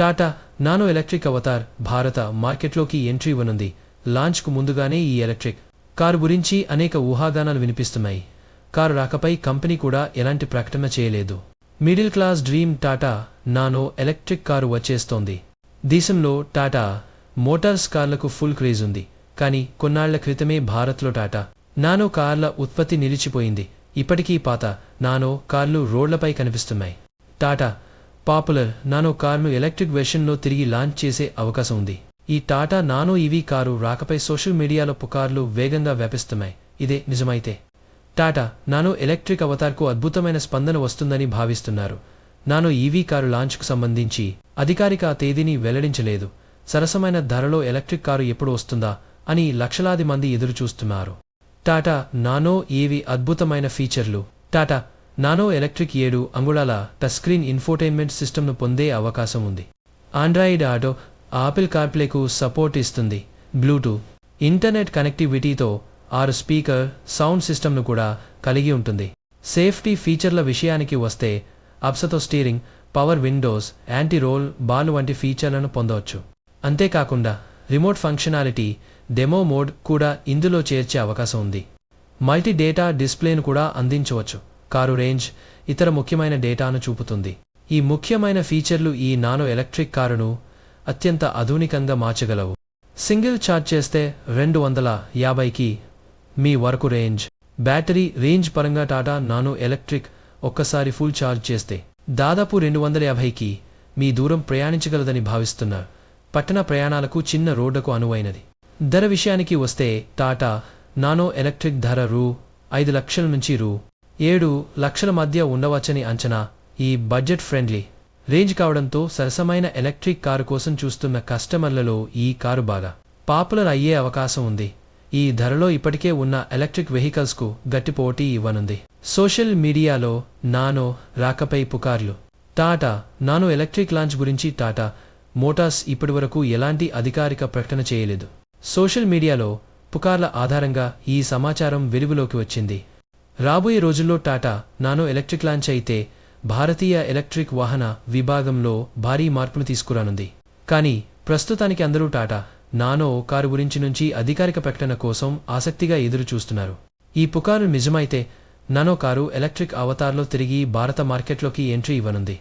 Tata nano electric Avatar భారత మార్కెట్లోకి entry ఇవ్వనుంది. లాంచ్కు ముందుగానే ఈ ఎలక్ట్రిక్ కారు గురించి అనేక ఊహాగానాలు వినిపిస్తున్నాయి. కారు రాకపై కంపెనీ కూడా ఎలాంటి ప్రకటన చేయలేదు. Middle class dream Tata nano electric car వచ్చేస్తోంది. దేశంలో టాటా మోటార్స్ కార్లకు ఫుల్ క్రేజ్ ఉంది. కానీ కొన్నాళ్ళ క్రితమే భారత్లో టాటా నానో కార్ల ఉత్పత్తి నిలిచిపోయింది. ఇప్పటికీ పాత నానో కార్లు రోడ్లపై కనిపిస్తున్నాయి. టాటా పాపులర్ నానో కారును ఎలక్ట్రిక్ వెర్షన్లో తిరిగి లాంచ్ చేసే అవకాశం ఉంది. ఈ టాటా నానో ఈవీ కారు రాకపై సోషల్ మీడియాలో పుకార్లు వేగంగా వ్యాపిస్తున్నాయి. ఇదే నిజమైతే. టాటా నానో ఎలక్ట్రిక్ అవతార్కు అద్భుతమైన స్పందన వస్తుందని భావిస్తున్నారు. నానో ఈవీ కారు లాంచ్కు సంబంధించి అధికారిక తేదీని వెల్లడించలేదు. సరసమైన ధరలో ఎలక్ట్రిక్ కారు ఎప్పుడు వస్తుందా అని లక్షలాది మంది ఎదురుచూస్తున్నారు. టాటా నానో ఏవి అద్భుతమైన ఫీచర్లు. టాటా నానో ఎలక్ట్రిక్ ఏడు అంగుళాల టచ్ స్క్రీన్ ఇన్ఫోటైన్మెంట్ సిస్టమ్ను పొందే అవకాశం ఉంది. ఆండ్రాయిడ్ ఆటో ఆపిల్ కార్ప్లేకు సపోర్ట్ ఇస్తుంది. బ్లూటూత్ ఇంటర్నెట్ కనెక్టివిటీతో ఆరు స్పీకర్ సౌండ్ సిస్టమ్ను కూడా కలిగి ఉంటుంది. సేఫ్టీ ఫీచర్ల విషయానికి వస్తే అప్సతో steering power windows anti roll bar వంటి ఫీచర్లను పొందవచ్చు. అంతేకాకుండా రిమోట్ ఫంక్షనాలిటీ డెమో మోడ్ కూడా ఇందులో చేర్చే అవకాశం ఉంది. మల్టీ డేటా డిస్ప్లేను కూడా అందించవచ్చు. కారు రేంజ్ ఇతర ముఖ్యమైన డేటాను చూపుతుంది. ఈ ముఖ్యమైన ఫీచర్లు ఈ నానో ఎలక్ట్రిక్ కారును అత్యంత ఆధునికంగా మార్చగలవు. సింగిల్ ఛార్జ్ చేస్తే రెండు వందల యాభైకి మీ వరకు రేంజ్. బ్యాటరీ రేంజ్ పరంగా టాటా నానో ఎలక్ట్రిక్ ఒక్కసారి ఫుల్ ఛార్జ్ చేస్తే దాదాపు రెండు వందల యాభైకి మీ దూరం ప్రయాణించగలదని భావిస్తున్నారు పట్టణ ప్రయాణాలకు చిన్న రోడ్డుకు అనువైనది. ధర విషయానికి వస్తే టాటా నానో ఎలక్ట్రిక్ ధర రూ. ఐదు లక్షల నుంచి రూ. ఏడు లక్షల మధ్య ఉండవచ్చని అంచనా ఈ బడ్జెట్ ఫ్రెండ్లీ. రేంజ్ కావడంతో సరసమైన ఎలక్ట్రిక్ కారు కోసం చూస్తున్న కస్టమర్లలో ఈ కారు బాగా పాపులర్ అయ్యే అవకాశం ఉంది. ఈ ధరలో ఇప్పటికే ఉన్న ఎలక్ట్రిక్ వెహికల్స్కు గట్టి పోటీ ఇవ్వనుంది. సోషల్ మీడియాలో నానో రాకపై పుకార్లు. టాటా నానో ఎలక్ట్రిక్ లాంచ్ గురించి టాటా మోటార్స్ ఇప్పటివరకు ఎలాంటి అధికారిక ప్రకటన చేయలేదు. సోషల్ మీడియాలో పుకార్ల ఆధారంగా ఈ సమాచారం వెలుగులోకి వచ్చింది. రాబోయే రోజుల్లో టాటా నానో ఎలక్ట్రిక్ లాంచ్ అయితే భారతీయ ఎలక్ట్రిక్ వాహన విభాగంలో భారీ మార్పును తీసుకురానుంది. కానీ ప్రస్తుతానికి అందరూ టాటా నానో కారు గురించి నుంచి అధికారిక ప్రకటన కోసం ఆసక్తిగా ఎదురు చూస్తున్నారు ఈ పుకారు నిజమైతే నానో కారు ఎలక్ట్రిక్ అవతార్లో తిరిగి భారత మార్కెట్లోకి ఎంట్రీ ఇవ్వనుంది.